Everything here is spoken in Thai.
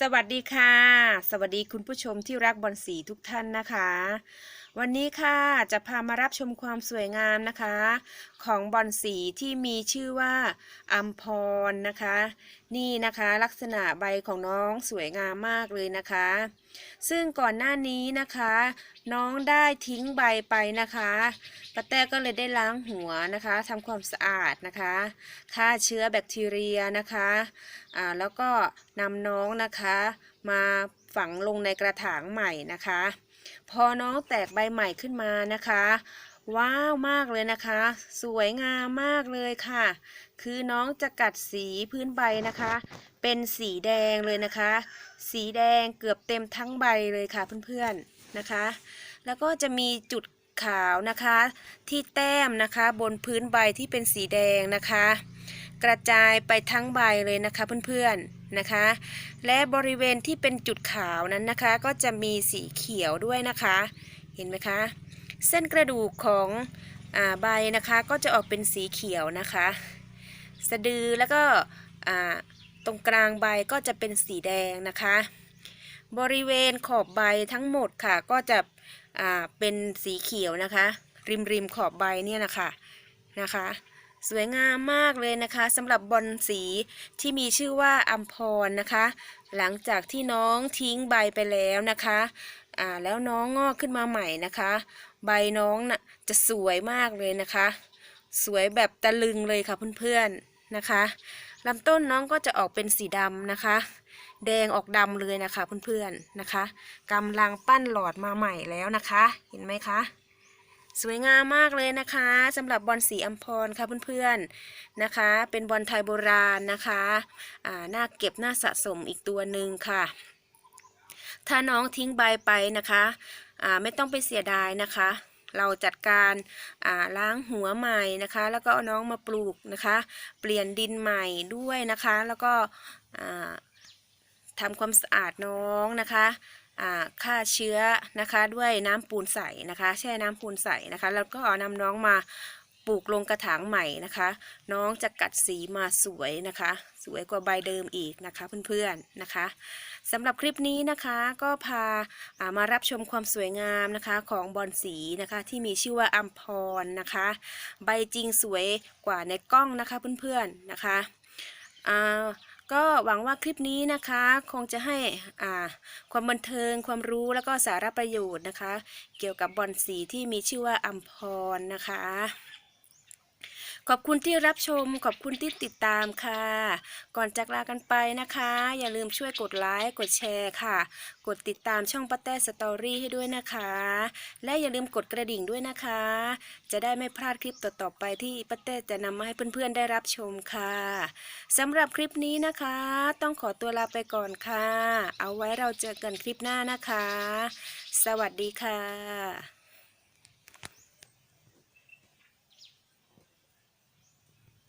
สวัสดีค่ะ สวัสดีคุณผู้ชมที่รักบอลสีทุกท่านนะคะ วันนี้ค่ะจะพามารับชมความสวยงามนะคะ ของบอลสีที่มีชื่อว่าอัมพรนะคะ นี่นะคะลักษณะใบของน้องสวยงามมากเลยนะคะ ซึ่งก่อนหน้านี้นะคะ น้องได้ทิ้งใบไปนะคะป้าแต้ก็เลยได้ล้างหัวนะคะทำความสะอาดนะคะฆ่าเชื้อแบคทีเรียนะคะอ่าแล้วก็นำน้องนะคะ มาฝังลงในกระถางใหม่นะคะ พอน้องแตกใบใหม่ขึ้นมานะคะ ว้าวมากเลยนะคะ สวยงามมากเลยค่ะ คือน้องจะกัดสีพื้นใบนะคะ เป็นสีแดงเลยนะคะ สีแดงเกือบเต็มทั้งใบเลยค่ะเพื่อนๆนะคะ แล้วก็จะมีจุดขาวนะคะ ที่แต้มนะคะ บนพื้นใบที่เป็นสีแดงนะคะ กระจายไปทั้งใบเลยนะคะเพื่อนๆนะคะ และบริเวณที่เป็นจุดขาวนั้นนะคะ ก็จะมีสีเขียวด้วยนะคะ เห็นไหมคะ เส้นกระดูกของอใบนะคะก็จะออกเป็นสีเขียวนะคะ สะดือแล้วก็ตรงกลางใบก็จะเป็นสีแดงนะคะ บริเวณขอบใบทั้งหมดค่ะ ก็จะเป็นสีเขียวนะคะ ริมริมขอบใบเนี่ยนะคะนะคะ สวยงามมากเลยนะคะสำหรับบอลสีที่มีชื่อว่าอัมพรนะคะ หลังจากที่น้องทิ้งใบไปแล้วนะคะอ่าแล้วน้องงอกขึ้นมาใหม่นะคะ ใบน้องน่ะจะสวยมากเลยนะคะ สวยแบบตะลึงเลยค่ะเพื่อนๆนะคะลำต้นน้องก็จะออกเป็นสีดำนะคะ แดงออกดำเลยนะคะเพื่อนๆนะคะกำลังปั้นหลอดมาใหม่แล้วนะคะ เห็นไหมคะ สวยงามมากเลยนะคะสำหรับบอลสีอัมพรค่ะเพื่อนๆนะคะ เป็นบอลไทยโบราณนะคะอ่าน่าเก็บน่าสะสมอีกตัวหนึ่งค่ะ ถ้าน้องทิ้งใบไปนะคะอ่าไม่ต้องไปเสียดายนะคะ เราจัดการาล้างหัวใหม่นะคะ แล้วก็เอาน้องมาปลูกนะคะ เปลี่ยนดินใหม่ด้วยนะคะ แล้วก็ทำความสะอาดน้องนะคะ ฆ่าเชื้อนะคะด้วยน้ำปูนใสนะคะ แช่น้ำปูนใสนะคะ แล้วก็เอานำน้องมาปลูกลงกระถางใหม่นะคะ น้องจะกัดสีมาสวยนะคะ สวยกว่าใบเดิมอีกนะคะเพื่อนๆนะคะสำหรับคลิปนี้นะคะก็พาามารับชมความสวยงามนะคะของบอลสีนะคะที่มีชื่อว่าอัมพรนะคะ ใบจริงสวยกว่าในกล้องนะคะเพื่อนๆนะคะอ่า ก็หวังว่าคลิปนี้นะคะ คงจะให้อ่าความบันเทิงความรู้แล้วก็สาระประโยชน์นะคะ เกี่ยวกับบอลสีที่มีชื่อว่าอัมพรนะคะ ขอบคุณที่รับชม ขอบคุณที่ติดตามค่ะ ก่อนจากลากันไปนะคะ อย่าลืมช่วยกดไลค์กดแชร์ค่ะ กดติดตามช่องป้าแต้สตอรี่ให้ด้วยนะคะ และอย่าลืมกดกระดิ่งด้วยนะคะ จะได้ไม่พลาดคลิปต่อๆไปที่ป้าแต้จะนำมาให้เพื่อนๆได้รับชมค่ะสำหรับคลิปนี้นะคะ ต้องขอตัวลาไปก่อนค่ะ เอาไว้เราเจอกันคลิปหน้านะคะ สวัสดีค่ะ